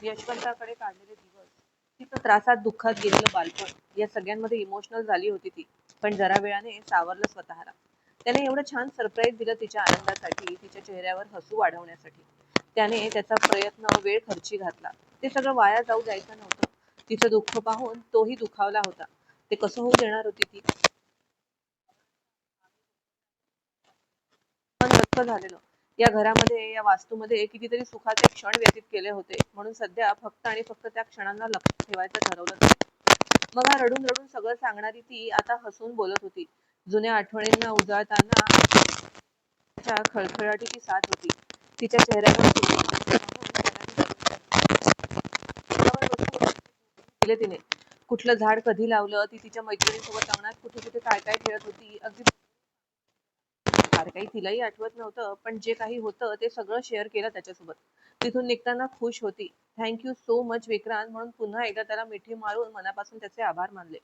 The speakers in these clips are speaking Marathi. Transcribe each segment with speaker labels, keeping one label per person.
Speaker 1: यशवंताकडे काढलेले दिवस तिचं त्रासात दुःखात गेलेलं बालपण या सगळ्यांमध्ये इमोशनल झाली होती ती. पण जरा वेळाने सावरलं स्वतःला. त्याने एवढं छान सरप्राईज दिलं तिच्या आनंदासाठी तिच्या चेहऱ्यावर हसू वाढवण्यासाठी. त्याने त्याचा प्रयत्न वेळ खर्ची घातला. ते सगळं वाया जाऊ द्यायचं नव्हतं. तिचं दुःख पाहून तोही दुखावला होता. ते कसं होऊ देणार होती ती? झालेलं. या घरामध्ये या वास्तूमध्ये कितीतरी सुखाचे क्षण व्यतीत केले होते. म्हणून सध्या फक्त आणि फक्त त्या क्षणांना लक्षात ठेवायचं ठरवलं मग हा रडून रडून सगळं सांगणारी ती आता हसून बोलत होती. जुन्या आठवणींना उजाळताना तिच्या खळखळाटीची साथ होती. तिच्या चेहऱ्यावर तिने. कुठलं झाड कधी लावलं? ती तिच्या मैत्रिणीसोबत अंगणात कुठे कुठे काय काय खेळत होती? अगदी फार काही तिलाही आठवत नव्हतं पण जे काही होतं ते सगळं शेअर केलं त्याच्यासोबत. तिथून निघताना खुश होती. Thank you so much Vikrant. म्हणून पुन्हा एकदा त्याला मिठी मारून मनापासून त्याचे आभार मानले.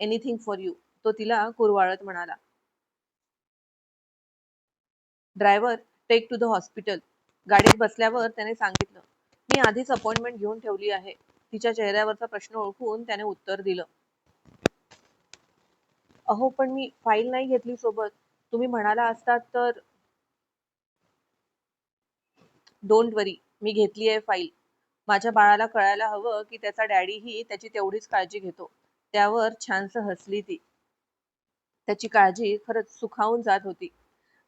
Speaker 1: एनिथिंग फॉर यू तो तिला कुरवाळत म्हणाला. Driver take to the hospital गाडीत बसल्यावर त्याने सांगितलं मी आधीच अपॉइंटमेंट घेऊन ठेवली आहे. तिच्या चेहऱ्यावरचा प्रश्न ओळखून त्याने उत्तर दिलं. अहो पण मी फाईल नाही घेतली सोबत. तुम्ही म्हणाला असतात तर डोंट वरी मी घेतली आहे फाईल माझ्या बाळाला कळायला हवं की त्याचा डॅडीही त्याची तेवढीच काळजी घेतो. त्यावर छानस हसली ती. त्याची काळजी खरंच सुखावून जात होती.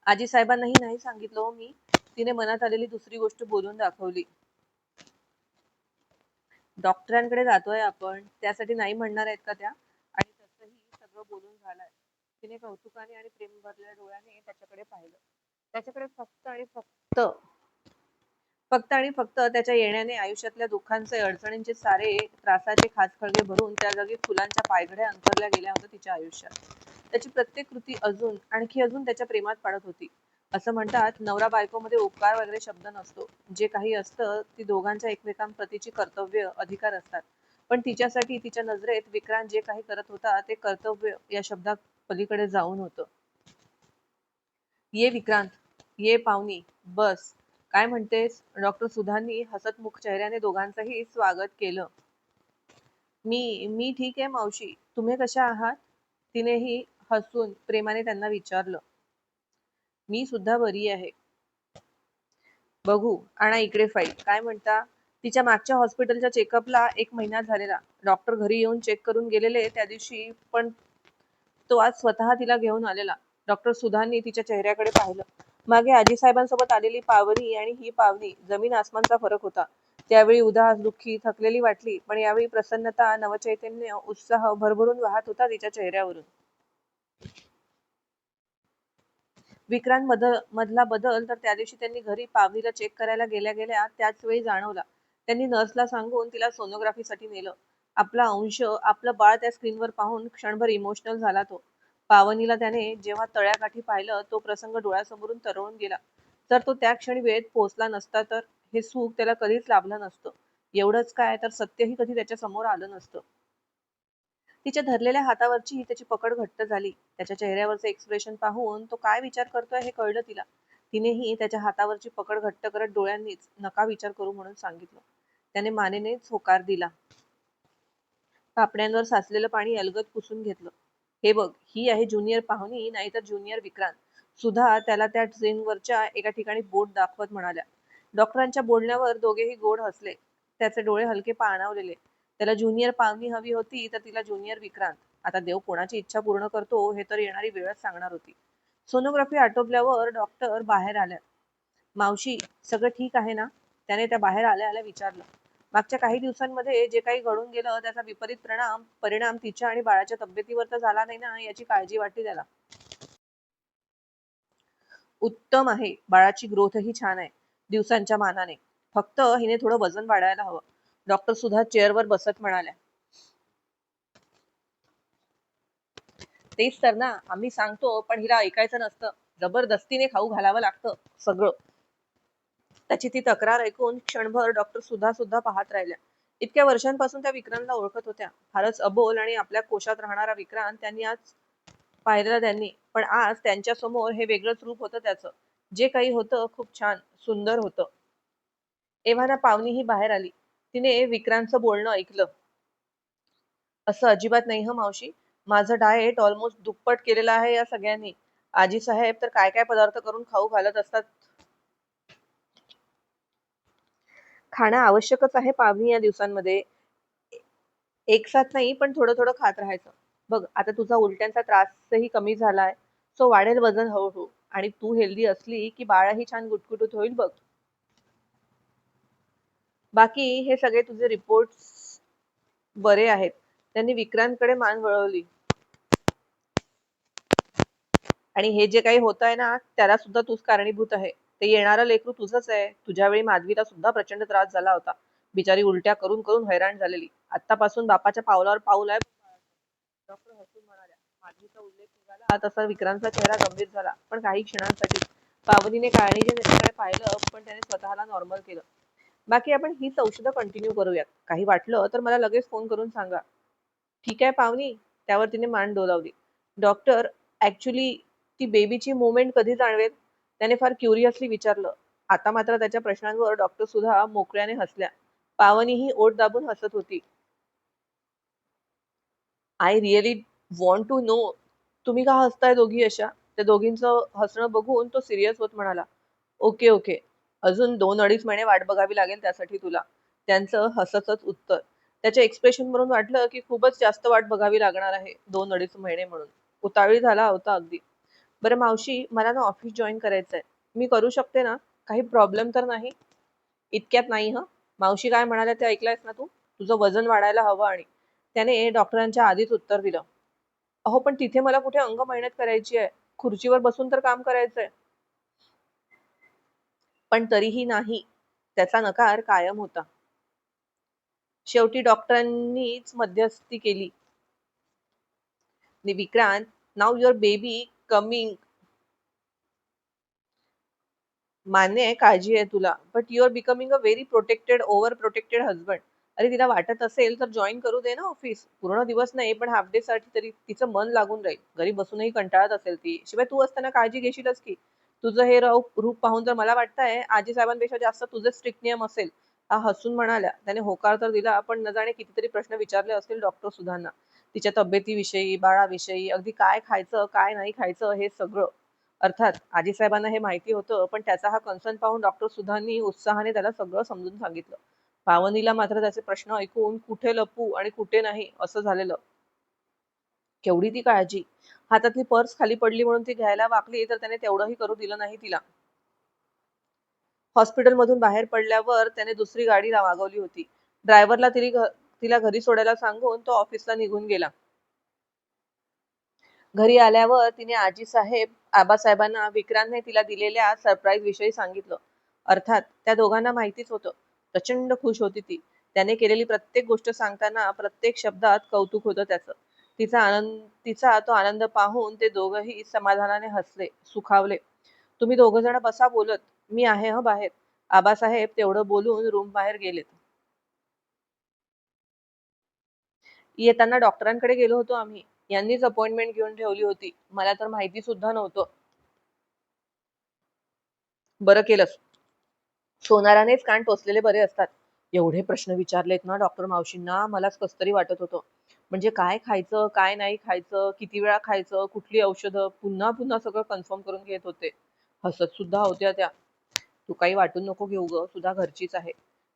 Speaker 1: आजी साहेबांनाही नाही सांगितलं हो मी. तिने मनात आलेली दुसरी गोष्ट बोलून दाखवली. डॉक्टरांकडे जातोय आपण. त्यासाठी नाही म्हणणार आहेत का त्या? आणि तसंही सगळं बोलून झालंय. तिने कौतुकाने आणि प्रेम भरलेल्या डोळ्याने त्याच्याकडे पाहिलं. त्याच्याकडे फक्त आणि फक्त फक्त आणि फक्त त्याच्या येण्याने आयुष्यातल्या दुःखांचे अडचणींचे सारे त्रासाचे खाचखळगे भरून त्या जागी फुलांच्या पायघड्या अंतरल्या गेल्या होत्या तिच्या आयुष्यात. त्याची प्रत्येक कृती अजून आणखी अजून त्याच्या प्रेमात पाडत होती. असं म्हणतात नवरा बायकोमध्ये उपकार वगैरे शब्द नसतो. जे काही असतं ती दोघांच्या एकमेकांप्रतीची कर्तव्य अधिकार असतात. पण तिच्यासाठी तिच्या नजरेत विक्रांत जे काही करत होता ते कर्तव्य या शब्दात पलीकडे जाऊन होतं. ये विक्रांत ये पाहुणी बस. काय म्हणतेस? डॉक्टर सुधांनी हसतमुख चेहऱ्याने दोघांचंही स्वागत केलं. मी मी ठीक आहे मावशी. तुम्ही कशा आहात? तिनेही हसून प्रेमाने त्यांना विचारलं. मी सुद्धा बरी आहे. बघू आणा इकडे फाईल. काय म्हणता? तिच्या मागच्या हॉस्पिटलच्या चेकअपला एक महिना झालेला. डॉक्टर घरी येऊन चेक करून गेलेले त्या दिवशी पण तो आज स्वतः तिला घेऊन आलेला. डॉक्टर सुधांनी तिच्या चेहऱ्याकडे पाहिलं. मागे आजीसाहेबांसोबत आलेली पावरी आणि ही पावनी जमीन आसमानचा फरक होता. त्यावेळी उदास दुःखी थकलेली वाटली पण यावेळी प्रसन्नता नवचैतन्य उत्साह भरभरून वाहत होता तिच्या चेहऱ्यावरून. विक्रांत मध मधला बदल तर त्या दिवशी त्यांनी घरी पावनीला चेक करायला गेल्या गेल्या त्याच वेळी जाणवला. त्यांनी नर्सला सांगून तिला सोनोग्राफीसाठी नेलं. आपला अंश आपलं बाळ त्या स्क्रीनवर पाहून क्षणभर इमोशनल झाला तो. पावनीला त्याने जेव्हा तळ्याकाठी पाहिलं तो प्रसंग डोळ्यासमोरून तरळून गेला. तर तो त्या क्षणी वेळेत पोहोचला नसता तर हे सुख त्याला कधीच लाभलं नसतं. एवढंच काय तर सत्यही कधी त्याच्यासमोर आलं नसतं. तिच्या धरलेल्या हातावरची त्याची पकड घट्ट झाली. त्याच्या चेहऱ्यावरचं एक्सप्रेशन पाहून तो काय विचार करतोय हे कळलं तिला. तिनेही त्याच्या हातावरची पकड घट्ट करत डोळ्यांनीच नका विचार करू म्हणून सांगितलं. त्याने मानेनेच होकार दिला. पापण्यांवर साचलेलं पाणी अलगद पुसून घेतलं. हे बघ ही आहे ज्युनियर पाहुणी नाहीतर ज्युनियर विक्रांत. सुधा त्याला त्या ट्रेनवरच्या एका ठिकाणी बोट दाखवत म्हणाल्या. डॉक्टरांच्या बोलण्यावर दोघेही गोड हसले. त्याचे डोळे हलके पाणावलेले. त्याला ज्युनियर पाहुणी हवी होती तर तिला ज्युनियर विक्रांत. आता देव कोणाची इच्छा पूर्ण करतो हे तर येणारी वेळच सांगणार होती. सोनोग्राफी आटोपल्यावर डॉक्टर बाहेर आल्या. मावशी सगळं ठीक आहे ना? त्याने त्या बाहेर आल्या आल्या विचारलं. मागच्या काही दिवसांमध्ये जे काही घडून गेलं त्याचा विपरीत परिणाम परिणाम तिच्या आणि बाळाच्या तब्येतीवर तर झाला नाही ना याची काळजी वाटली त्याला. उत्तम आहे. बाळाची ग्रोथ ही छान आहे. दिवसांच्या मानाने. फक्त हिने थोडं वजन वाढायला हवं. डॉक्टर सुद्धा चेअरवर बसत म्हणाल्या. तेच तर ना आम्ही सांगतो पण हिला ऐकायचं नसतं. जबरदस्तीने खाऊ घालावं लागतं सगळं. त्याची ती तक्रार ऐकून क्षणभर डॉक्टर सुद्धा सुद्धा पाहत राहिल्या इतक्या वर्षांपासून त्या विक्रांतला ओळखत होत्या. फारच अबोल आणि आपल्या कोशात राहणारा विक्रांत त्यांनी आज पाहिला त्यांनी पण आज त्यांच्यासमोर हे वेगळंच रूप होतं त्याचं. जे काही होतं खूप छान सुंदर होतं. एव्हाना पावनी ही बाहेर आली. तिने विक्रांतचं बोलणं ऐकलं. असं अजिबात नाही हं मावशी. माझं डाएट ऑलमोस्ट दुप्पट केलेलं आहे या सगळ्यांनी. आजी साहेब तर काय काय पदार्थ करून खाऊ घालत असतात. खाणं आवश्यकच आहे पावनी या दिवसांमध्ये. एक साथ नाही पण थोडं थोडं खात राहायचं. बघ आता तुझा उलट्यांचा त्रासही कमी झालाय. सो वाढेल वजन हळूहळू. आणि तू हेल्दी असली की बाळही छान गुटगुटीत होईल बघ. बाकी हे सगळे तुझे रिपोर्ट्स बरे आहेत. त्यांनी विक्रांतकडे मान वळवली. आणि हे जे काही होत आहे ना त्याला सुद्धा तूच कारणीभूत आहे. ते येणारं लेकरू तुझंच आहे. तुझ्या वेळी माधवीला सुद्धा प्रचंड त्रास झाला होता. बिचारी उलट्या करून करून हैराण झालेली. आतापासून बापाच्या पावलावर पाऊल आहे. डॉक्टर हसून म्हणाल्या माधवीचा उल्लेख निघाला. तसा विक्रांतचा चेहरा गंभीर झाला. पण काही क्षणांसाठी. पावनीने काळणीच्या पाहिलं पण त्याने स्वतःला नॉर्मल केलं. बाकी आपण हीच औषधं कंटिन्यू करूयात. काही वाटलं तर मला लगेच फोन करून सांगा. ठीक आहे पावनी. त्यावर तिने मान डोलावली. डॉक्टर ऍक्च्युली ती बेबीची मुवमेंट कधी जाणवेल? त्याने फार क्युरियसली विचारलं. आता मात्र त्याच्या प्रश्नांवर डॉक्टर सुद्धा मोकळ्याने हसल्या. पावनीही ओट दाबून हसत होती. I really want to know तुम्ही का हसताय दोघी अशा? त्या दोघींचं हसणं बघून तो सिरियस होत म्हणाला. Okay okay. अजून दोन अडीच महिने वाट बघावी लागेल त्यासाठी तुला. त्यांचं हसतच उत्तर. त्याच्या एक्सप्रेशन वरून वाटलं की खूपच जास्त वाट बघावी लागणार आहे. दोन अडीच महिने म्हणून. उतावळी झाला होता अगदी. बरं मावशी मला ना ऑफिस जॉईन करायचंय. मी करू शकते ना? काही प्रॉब्लेम तर नाही? इतक्यात नाही हं? मावशी काय म्हणाल्या ते ऐकलंयस ना तू? तुझं वजन वाढायला हवं आणि. त्याने डॉक्टरांच्या आधीच उत्तर दिलं. अहो पण तिथे मला कुठे अंग मेहनत करायची आहे? खुर्चीवर बसून तर काम करायचंय. पण तरीही नाही. त्याचा नकार कायम होता. शेवटी डॉक्टरांनीच मध्यस्थी केली. विक्रांत नाव युअर बेबी कमिंग मान्य आहे काळजी आहे तुला. But you are becoming a very protected over protected husband अरे तिला वाटत असेल तर जॉईन करू दे ना ऑफिस पूर्ण दिवस नाही पण हाफ डे साठी तरी तिचं मन लागून राहील. घरी बसूनही कंटाळत असेल ती. शिवाय तू असताना काळजी घेशीलच की. तुझं हे रूप रूप पाहून तर मला वाटतंय आजी साहेबांपेक्षा जास्त तुझे स्ट्रिक्ट नियम असेल. हा हसून म्हणाल्या. त्याने होकार तर दिला पण न जाणे कितीतरी प्रश्न विचारले असतील डॉक्टर सुधांना. तिच्या तब्येतीविषयी बाळाविषयी अगदी काय खायचं काय नाही खायचं हे सगळं. अर्थात आजीसाहेबांना हे माहिती होतं पण त्याचा हा कन्सर्न पाहून डॉक्टर सुधांनी उत्साहाने त्याला सगळं समजून सांगितलं. पावनीला मात्र त्याचे प्रश्न ऐकून कुठे लपू आणि कुठे नाही असं झालेलं. केवढी ती काळजी. हातातली पर्स खाली पडली म्हणून ती घ्यायला वाकली तर त्याने तेवढंही करू दिलं नाही तिला. हॉस्पिटलमधून बाहेर पडल्यावर त्याने दुसरी गाडी मागवली होती. ड्रायव्हरला तिने तिला घरी सोडायला सांगून तो ऑफिसला निघून गेला. घरी आल्यावर तिने आजी साहेब आबासाहेबांना विक्रांतने तिला दिलेल्या सरप्राईज विषयी सांगितलं. अर्थात त्या दोघांना माहितीच होतं. प्रचंड खुश होती ती. त्याने केलेली प्रत्येक गोष्ट सांगताना प्रत्येक शब्दात कौतुक होतं त्याचं. तिचा आनंद तिचा तो आनंद पाहून ते दोघही समाधानाने हसले सुखावले. तुम्ही दोघ जण बसा बोलत. मी आहे ह बाहेर. आबासाहेब तेवढं बोलून रूम बाहेर गेलेत. येताना डॉक्टरांकडे गेलो होतो आम्ही. यांनीच अपॉइंटमेंट घेऊन ठेवली होती. मला तर माहिती सुद्धा नव्हतं. बरं केलंस. सोनारानेच कान टोचलेले बरे असतात. एवढे प्रश्न विचारलेत ना डॉक्टर मावशींना मलाच कस तरी वाटत होतं. म्हणजे काय खायचं काय नाही खायचं किती वेळा खायचं कुठली औषधं पुन्हा पुन्हा सगळं कन्फर्म करून घेत होते. हसत सुद्धा होत्या त्या. तू काही वाटून नको घेऊ ग सुद्धा घरचीच आहे.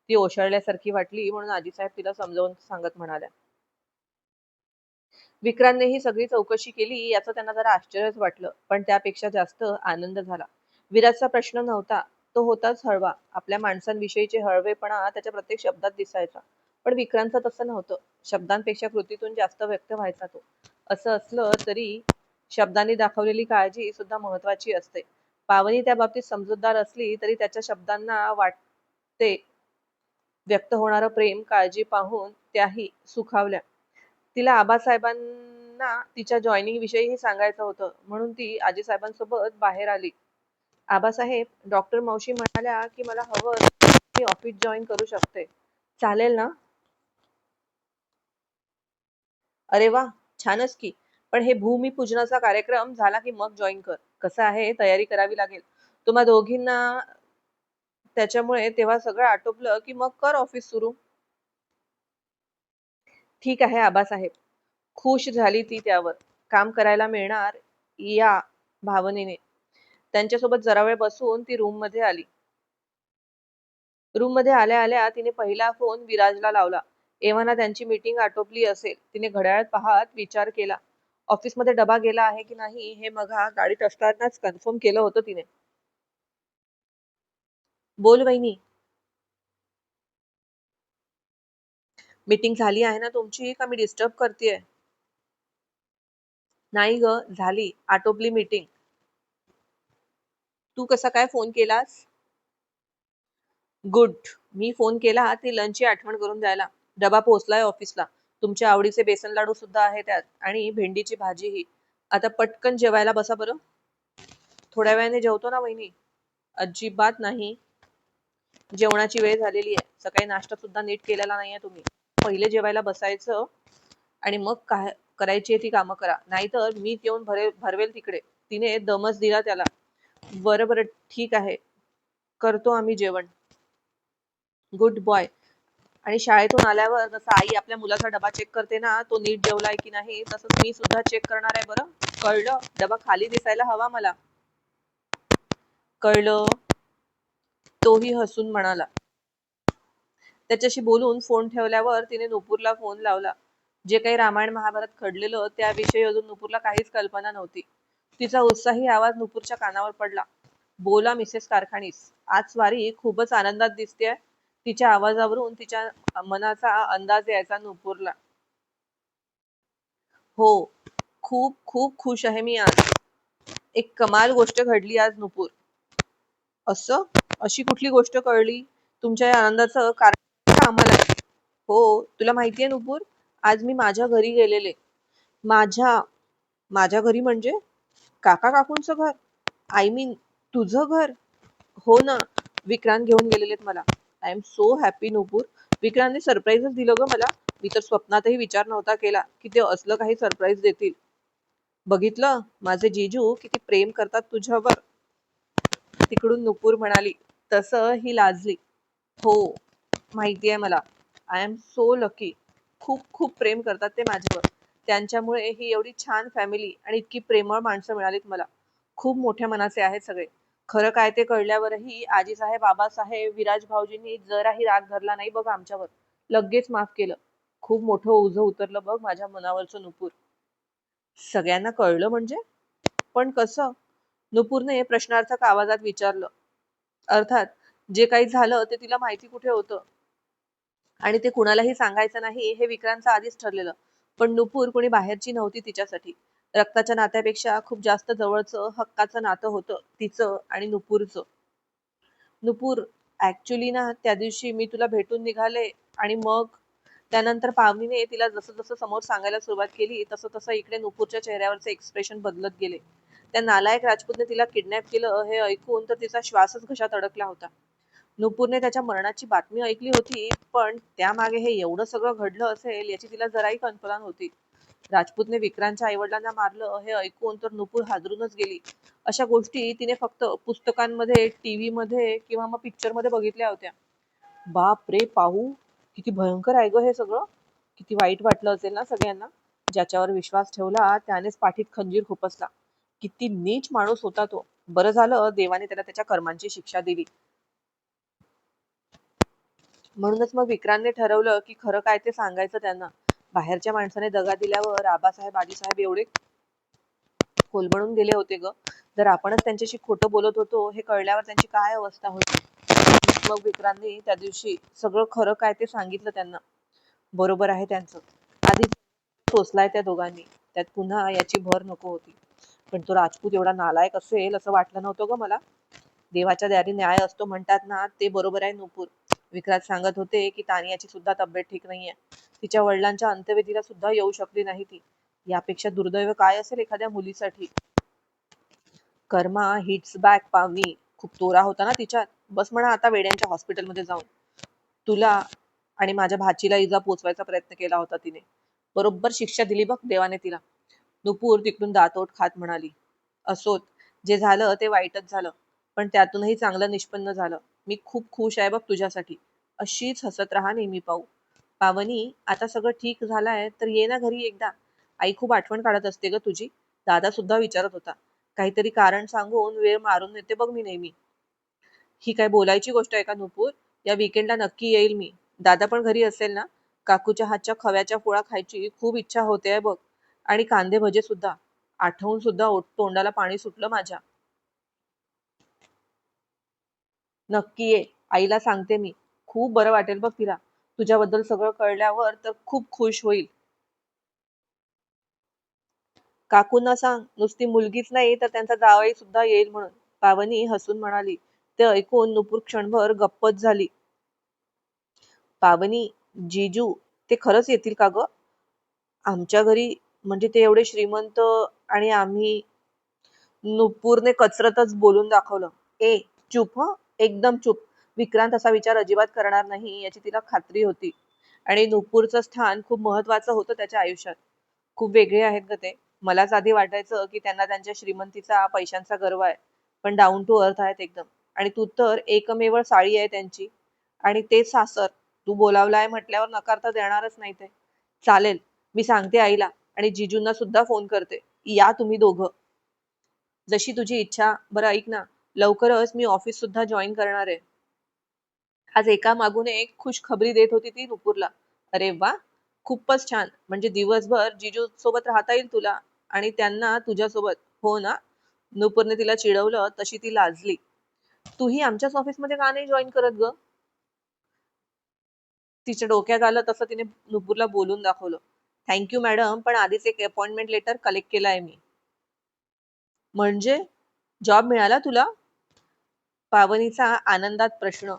Speaker 1: ती ओशाळल्यासारखी वाटली म्हणून आजीसाहेब तिला समजावून सांगत म्हणाल्या. विक्रांतने ही सगळी चौकशी केली याचं त्यांना जरा आश्चर्यच वाटलं. पण त्यापेक्षा जास्त आनंद झाला. विराजचा प्रश्न नव्हता. तो होताच हळवा. आपल्या माणसांविषयीचे हळवेपणा त्याच्या प्रत्येक शब्दात दिसायचा. पण विक्रांतचं तसं नव्हतं. शब्दांपेक्षा कृतीतून जास्त व्यक्त व्हायचा तो. असं असलं तरी शब्दांनी दाखवलेली काळजी सुद्धा महत्वाची असते. पावनी त्या बाबतीत समजूतदार असली तरी त्याच्या शब्दांना वाटते. व्यक्त होणारं प्रेम काळजी पाहून त्याही सुखावल्या. तिला आबासाहेबांना तिच्या जॉईनिंग विषयीही सांगायचं होतं. म्हणून ती आजीसाहेबांसोबत बाहेर आली. आबासाहेब डॉक्टर मावशी म्हणाल्या की मला हवं मी ऑफिस जॉईन करू शकते. चालेल ना? अरे वा छानच की. पण हे भूमिपूजनाचा कार्यक्रम झाला की मग जॉईन कर. कसं आहे तयारी करावी लागेल. तुम्हा दोघींना त्याच्यामुळे तेव्हा सगळं आटोपलं की मग कर ऑफिस सुरू. ठीक आहे आबासाहेब. खुश झाली ती त्यावर. काम करायला मिळणार या भावनेने. त्यांच्यासोबत जरा वेळ बसून ती रूममध्ये आली. रूममध्ये आल्या आल्या तिने पहिला फोन विराजला लावला. एव्हाना त्यांची मीटिंग आटोपली असेल. तिने घड्याळात पाहत विचार केला. ऑफिसमध्ये डबा गेला आहे की नाही हे मघा गाडीत असतानाच कन्फर्म केलं होतं तिने. बोल वहिनी. मीटिंग झाली आहे ना तुमची का मी डिस्टर्ब करते नाही ग झाली. आटोपली मीटिंग. तू कसा काय फोन केलास? गुड. मी फोन केला ती लंचची आठवण करून द्यायला डबा पोहोचलाय ऑफिसला. तुमच्या आवडीचे बेसन लाडू सुद्धा आहे त्यात. आणि भेंडीची भाजीही आता पटकन जेवायला बसा बरं. थोड्या वेळाने जेवतो ना वहिनी. अजिबात नाही. जेवणाची वेळ झालेली आहे. सकाळी नाश्ता सुद्धा नीट केलेला नाहीये तुम्ही. पहिले जेवायला बसायचं आणि मग काय करायची ती कामं करा. नाहीतर मी येऊन भरे भरवेल तिकडे. तिने दमच दिला त्याला. बरं बरं ठीक आहे. करतो आम्ही जेवण. गुड बॉय आणि शाळेतून आल्यावर जसं आई आपल्या मुलाचा डबा चेक करते ना तो नीट जेवलाय की नाही तसंच मी सुद्धा चेक करणार आहे बरं. कळलं? डबा खाली दिसायला हवा मला. कळलं? तोही हसून म्हणाला. त्याच्याशी बोलून फोन ठेवल्यावर तिने नुपूरला फोन लावला. जे काही रामायण महाभारत घडलेलं त्याविषयी अजून नुपूरला काहीच कल्पना नव्हती. तिचा उत्साही आवाज नुपूरच्या कानावर पडला. बोला मिसेस कारखानीस. आज स्वारी खूपच आनंदात दिसते तिच्या आवाजावरून तिच्या मनाचा अंदाज यायचा नुपूरला. हो खूप खूप खुश आहे मी आज. एक कमाल गोष्ट घडली आज नुपूर. असं? अशी कुठली गोष्ट कळली? तुमच्या या आनंदाचं कारण का आम्हाला हो तुला माहितीये नुपूर आज मी माझ्या घरी गेलेले. माझ्या माझ्या घरी म्हणजे? काका काकूंचं घर. आय मीन तुझं घर. हो ना विक्रांत घेऊन गेलेलेत मला. I am so happy Nupur विक्रांतने सरप्राईजच दिलं ग मला. मी तर स्वप्नातही विचार नव्हता केला की ते असलं काही सरप्राईज देतील. बघितलं? माझे जीजू किती प्रेम करतात तुझ्यावर. तिकडून नुपूर म्हणाली तसं ही लाजली. हो. माहिती आहे मला. आय एम सो लकी खूप खूप प्रेम करतात ते माझ्यावर. त्यांच्यामुळे ही एवढी छान फॅमिली आणि इतकी प्रेमळ माणसं मिळालीत मला. खूप मोठ्या मनाचे आहेत सगळे. खरं काय ते कळल्यावरही आजी साहेब बाबासाहेब विराज भाऊजींनी जराही राग धरला नाही बघ आमच्यावर. लगेच माफ केलं. खूप मोठं ओझं उतरलं बघ माझ्या मनावरचं नुपूर. सगळ्यांना कळलं म्हणजे? पण कसं? नुपूरने प्रश्नार्थक आवाजात विचारलं. अर्थात जे काही झालं ते तिला माहिती कुठे होतं? आणि ते कुणालाही सांगायचं नाही हे विक्रांतचं आधीच ठरलेलं. पण नुपूर कुणी बाहेरची नव्हती तिच्यासाठी. रक्ताच्या नात्यापेक्षा खूप जास्त जवळचं हक्काचं नातं होतं तिचं आणि नुपूरचं. नुपूर ऍक्च्युली ना त्या दिवशी मी तुला भेटून निघाले आणि मग त्यानंतर पावनीने तिला जसं जसं समोर सांगायला सुरुवात केली तसं तसं इकडे नुपूरच्या चेहऱ्यावरचे एक्सप्रेशन बदलत गेले. त्या नालायक राजपूतने तिला किडनॅप केलं हे ऐकून तर तिचा श्वासच घशात अडकला होता. नुपूरने त्याच्या मरणाची बातमी ऐकली होती पण त्यामागे हे एवढं सगळं घडलं असेल याची तिला जराही कल्पना नव्हती. राजपूतने विक्रांतच्या आईवडिलांना मारलं हे ऐकून तर नुपूर हादरूनच गेली. अशा गोष्टी तिने फक्त पुस्तकांमध्ये टीव्ही मध्ये किंवा मग पिक्चरमध्ये बघितल्या होत्या. बाप रे पाहू. किती भयंकर आहे ग हे सगळं. किती वाईट वाटलं असेल ना सगळ्यांना. ज्याच्यावर विश्वास ठेवला त्यानेच पाठीत खंजीर खुपसला. किती नीच माणूस होता तो. बरं झालं देवाने त्याला त्याच्या कर्मांची शिक्षा दिली. म्हणूनच मग विक्रांतने ठरवलं की खरं काय ते सांगायचं त्यांना. बाहेरच्या माणसाने दगा दिल्यावर आबासाहेब आजीसाहेब एवढे कोलमडून गेले होते ग. जर आपणच त्यांच्याशी खोटं बोलत होतो हे कळल्यावर त्यांची काय अवस्था होती? मग विक्रांतने त्या दिवशी सगळं खरं काय ते सांगितलं त्यांना. बरोबर आहे त्यांचं. आधी सोसलाय त्या दोघांनी. त्यात पुन्हा याची भर नको होती. पण तो राजपूत एवढा नालायक असेल असं वाटलं नव्हतं ग मला. देवाच्या दारी न्याय असतो म्हणतात ना ते बरोबर आहे नुपूर. विक्रांत सांगत होते की तानियाची सुद्धा तब्येत ठीक नाहीये. तिच्या वडिलांच्या अंत्यविधीला सुद्धा येऊ शकली नाही ती. यापेक्षा दुर्दैव काय असेल एखाद्या मुलीसाठी? कर्मा हिट्स बॅक पावनी खूप तोरा होता ना तिच्यात. बस म्हणा आता वेड्यांच्या हॉस्पिटलमध्ये जाऊन. तुला आणि माझ्या भाचीला इजा पोचवायचा प्रयत्न केला होता तिने. बरोबर शिक्षा दिली बघ देवाने तिला. नुपूर तिकडून दातोट खात म्हणाली. असोत. जे झालं ते वाईटच झालं. पण त्यातूनही चांगलं निष्पन्न झालं. मी खूप खुश आहे बघ तुझ्यासाठी. अशीच हसत राहा नेहमी पाहू. पावनी आता सगळं ठीक झालंय तर ये ना घरी एकदा. आई खूप आठवण काढत असते ग तुझी. दादा सुद्धा विचारत होता. काहीतरी कारण सांगून वेळ मारून येते बघ मी नेहमी. ही काय बोलायची गोष्ट आहे का नुपूर? या विकेंडला नक्की येईल मी. दादा पण घरी असेल ना? काकूच्या हातच्या खव्याच्या पोळा खायची खूप इच्छा होते आहे बघ. आणि कांदे भजे सुद्धा. आठवून सुद्धा तोंडाला पाणी सुटलं माझ्या. नक्की ये. आईला सांगते मी. खूप बरं वाटेल बघ तिला. तुझ्याबद्दल सगळं कळल्यावर तर खूप खुश होईल. काकूंना सांग. नुसती मुलगीच नाही तर त्यांचा जावई सुद्धा येईल म्हणून. पावनी हसून म्हणाली. ते ऐकून नुपूर क्षणभर गप्पच झाली. पावनी जीजू ते खरंच येतील का ग? आमच्या घरी म्हणजे ते एवढे श्रीमंत आणि आम्ही नुपूरने कचरतच बोलून दाखवलं. ए चुप ह. एकदम चुप. विक्रांत असा विचार अजिबात करणार नाही याची तिला खात्री होती. आणि नुपूरचं स्थान खूप महत्वाचं होतं त्याच्या आयुष्यात. खूप वेगळे आहेत ग ते. मलाच आधी वाटायचं की त्यांना त्यांच्या श्रीमंतीचा पैशांचा गर्व आहे. पण डाऊन टू अर्थ आहेत एकदम. आणि तू तर एकमेव साळी आहे त्यांची. आणि ते सासर. तू बोलावलाय म्हटल्यावर नकार तर देणारच नाही ते. चालेल मी सांगते आईला. आणि जिजूंना सुद्धा फोन करते. या तुम्ही दोघं. जशी तुझी इच्छा. बरं ऐक ना. लवकरच मी ऑफिस सुद्धा जॉईन करणार आहे. आज एका मागून एक खुश खबरी देत होती ती नुपूरला. अरे वा खूपच छान. म्हणजे दिवसभर जिजू सोबत राहता येईल तुला आणि त्यांना तुझ्यासोबत. हो ना? नुपूरने तिला चिडवलं तशी ती लाजली. तूही आमच्याच ऑफिसमध्ये का नाही जॉईन करत ग? तिच्या डोक्यात आलं तसं तिने नुपूरला बोलून दाखवलं. थँक्यू मॅडम पण आधीच एक अपॉइंटमेंट लेटर कलेक्ट केलाय मी. म्हणजे जॉब मिळाला तुला? पावनीचा आनंदात प्रश्न.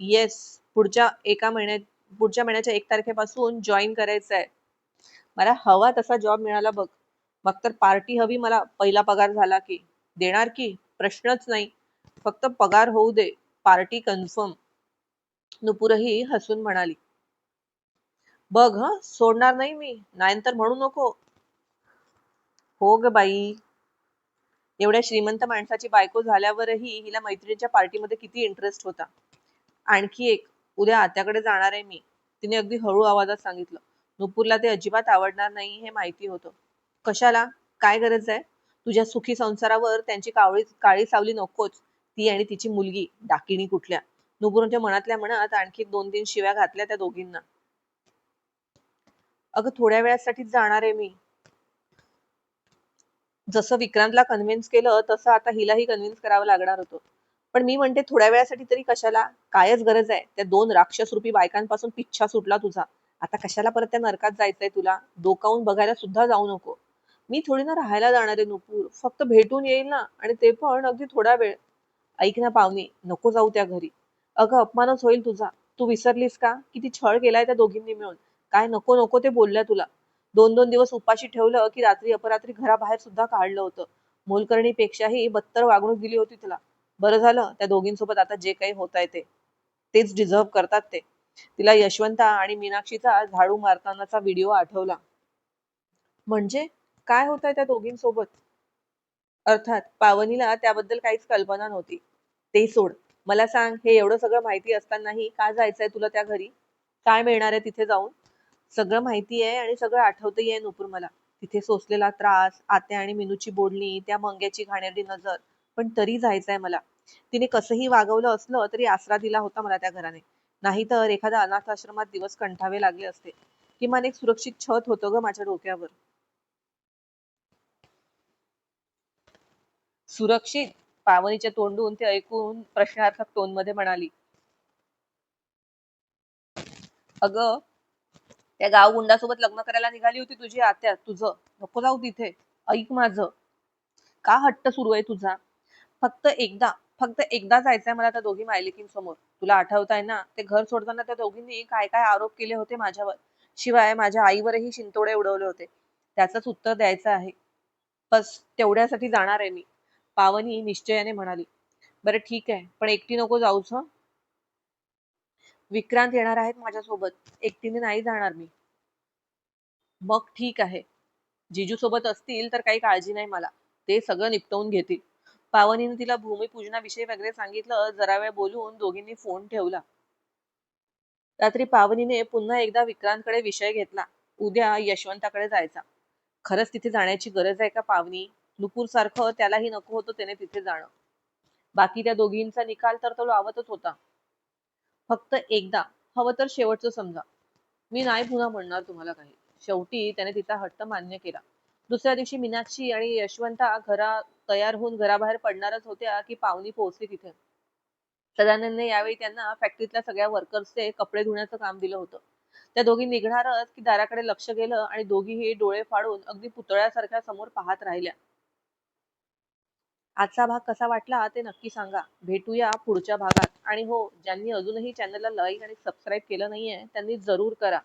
Speaker 1: येस पुढच्या एका महिन्यात पुढच्या महिन्याच्या एक तारखेपासून जॉईन करायचं आहे मला हवा तसा जॉब मिळाला बघ. मग तर पार्टी हवी मला. पहिला पगार झाला की. देणार की? प्रश्नच नाही. फक्त पगार होऊ दे. पार्टी कन्फर्म नुपूरही हसून म्हणाली. बघ ह सोडणार नाही मी. नाहीतर म्हणू नको. हो ग बाई. एवढ्या श्रीमंत माणसाची बायको झाल्यावरही हिला मैत्रिणीच्या पार्टीमध्ये किती इंटरेस्ट होता? आणखी एक उद्या आत्याकडे जाणार आहे मी. तिने अगदी हळू आवाजात सांगितलं. नुपूरला ते अजिबात आवडणार नाही हे माहिती होतं. कशाला? काय गरज आहे? तुझ्या सुखी संसारावर त्यांची कावळी काळी सावली नकोच. ती आणि तिची मुलगी डाकिणी कुठल्या? नुपूरच्या मनातल्या मनात आणखी दोन तीन शिव्या घातल्या त्या दोघींना. अगं थोड्या वेळासाठीच जाणार आहे मी. जसं विक्रांतला कन्व्हिन्स केलं तसं आता हिलाही कन्व्हिन्स करावं लागणार होतं. पण मी म्हणते थोड्या वेळासाठी तरी कशाला? कायच गरज आहे. त्या दोन राक्षस रूपी बायकांपासून पिच्छा सुटला तुझा. आता कशाला परत त्या नरकात जायचंय तुला? डोकावून बघायला सुद्धा जाऊ नको. मी थोडी ना राहायला जाणार आहे नुपूर. फक्त भेटून येईल ना? आणि ते पण अगदी थोडा वेळ. ऐक ना पाहुणे नको जाऊ त्या घरी. अगं अपमानच होईल तुझा. तू विसरलीस का? किती छळ केलाय त्या दोघींनी मिळून. काय नको नको ते बोलल्या तुला. दोन दोन दिवस उपाशी ठेवलं की रात्री अपरात्री घराबाहेर सुद्धा काढलं होतं. मोलकर्णीपेक्षाही बत्तर वागणूक दिली होती तुला. बरं झालं त्या दोघींसोबत आता जे काही होत आहे ते. तेच डिझर्व करतात ते. तिला यशवंता आणि मीनाक्षीचा झाडू मारतानाचा व्हिडिओ आठवला. म्हणजे? काय होत आहे त्या दोघींसोबत? अर्थात पावनीला त्याबद्दल काहीच कल्पना नव्हती. ते सोड. मला सांग हे एवढं सगळं माहिती असतानाही का जायचंय तुला त्या घरी? काय मिळणार आहे तिथे जाऊन? सगळं माहिती आहे आणि सगळं आठवतही आहे नुपूर मला तिथे सोसलेला त्रास आत्या आणि मिनूची बोलणी त्या मंग्याची घाणेरडी नजर पण तरी जायचंय मला. तिने कसंही वागवलं असलं तरी आसरा दिला होता मला त्या घराने. नाहीतर एखाद्या अनाथ आश्रमात दिवस कंठावे लागले असते. किमान एक सुरक्षित छत होतं ग माझ्या डोक्यावर. सुरक्षित? पावनीच्या तोंडून ते ऐकून प्रश्नार्थक टोनमध्ये म्हणाली. अगं त्या गाव गुंडासोबत लग्न करायला निघाली होती तुझी आत्या तुझं. नको जाऊ तिथे ऐक माझं. का हट्ट सुरू आहे तुझा? फक्त एकदा फक्त एकदा जायचंय मला त्या दोघी मायलिकींसमोर. तुला आठवताय ना ते घर सोडताना त्या दोघींनी काय काय आरोप केले होते माझ्यावर? शिवाय माझ्या आईवरही शिंतोडे उडवले होते. त्याचंच उत्तर द्यायचं आहे. बस तेवढ्यासाठी जाणार आहे मी. पावनी निश्चयाने म्हणाली. बरं ठीक आहे पण एकटी नको जाऊच हं? विक्रांत येणार आहेत माझ्यासोबत. एकटीने नाही जाणार मी. मग ठीक आहे. जिजू सोबत असतील तर काही काळजी नाही मला. ते सगळं निपटवून घेतील. पावनीने तिला भूमिपूजनाविषयी वगैरे सांगितलं जरा वेळ बोलून दोघींनी फोन ठेवला. रात्री पावनीने पुन्हा एकदा विक्रांतकडे विषय घेतला. उद्या यशवंताकडे जायचा. खरंच तिथे जाण्याची गरज आहे का पावनी? नुपूर सारखं त्यालाही नको होतं त्याने तिथे जाणं. बाकी त्या दोघींचा निकाल तर तो लावतच होता. फक्त एकदा. हवं तर शेवटचं समजा. मी नाही पुन्हा म्हणणार तुम्हाला काही. शेवटी त्याने तिचा हट्ट मान्य केला. दुसऱ्या दिवशी मीनाक्षी आणि यशवंता घरा तयार होऊन घराबाहेर पडणारच होत्या की पावनी पोहोचली तिथे. सदानंदने यावेळी त्यांना फॅक्टरीतल्या सगळ्या वर्कर्सचे कपडे धुण्याचं काम दिलं होतं. त्या दोघी निघणारच की दाराकडे लक्ष गेलं आणि दोघीही डोळे फाडून अगदी पुतळ्यासारख्या समोर पाहत राहिल्या. आजचा भाग कसा वाटला ते नक्की सांगा. भेटूया पुढच्या भागात. आणि हो ज्यांनी अजूनही चॅनलला लाईक आणि सबस्क्राईब केलं नाहीये त्यांनी जरूर करा.